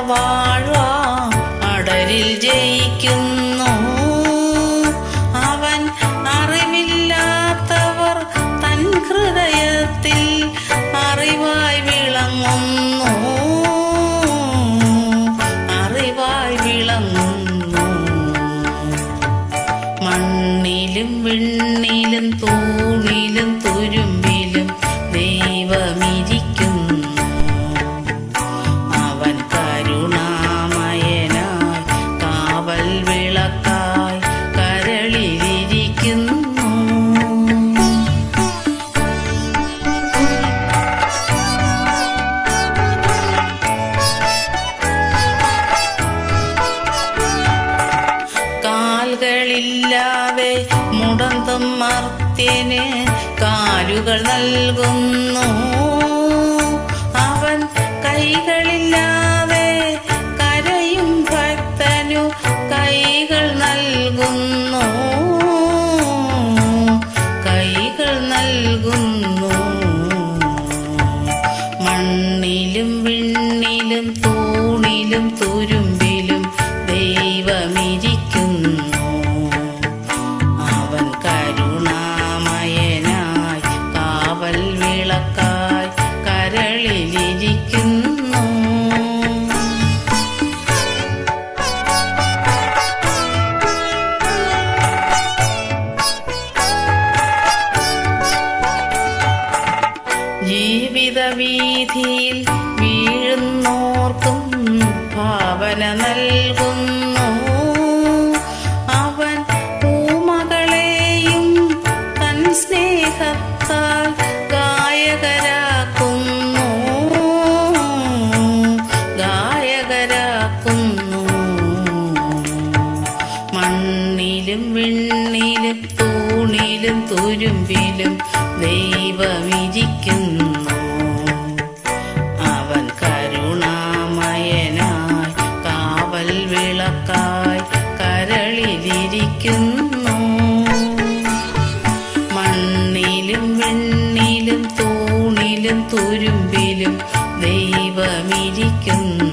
വാഴ്വാം അടരിൽ ജയിക്കുന്നു. അവൻ അറിവില്ലാത്തവർ തൻ ഹൃദയത്തിൽ അറിവായി വിളങ്ങുന്നു. അറിവായി വിളങ്ങുന്നു. മണ്ണിലും വിണ്ണിലും തൂണി കാൽകളില്ലാതെ മുടന്തും മർത്യന് കാലുകൾ നൽകുന്നു. അവൻ കൈകളില്ലാതെ കരയും ഭക്തനു കൈകൾ നൽകുന്നു. ജീവിത വീതിയിൽ വീഴുന്നോർക്കും ഭാവന നൽകുന്നു. അവൻ പൂമകളെയും തൻ സ്നേഹത്താൽ ഗായകരാക്കുന്നു. ഗായകരാക്കുന്നു. മണ്ണിലും വിണ്ണിലും തൂണിലും തുരുമ്പിലും ദൈവമിരിക്കുന്നു. കരളിലിരിക്കുന്നു മണ്ണിലും വെണ്ണിലും തൂണിലും തുരുമ്പിലും ദൈവമിരിക്കുന്നു.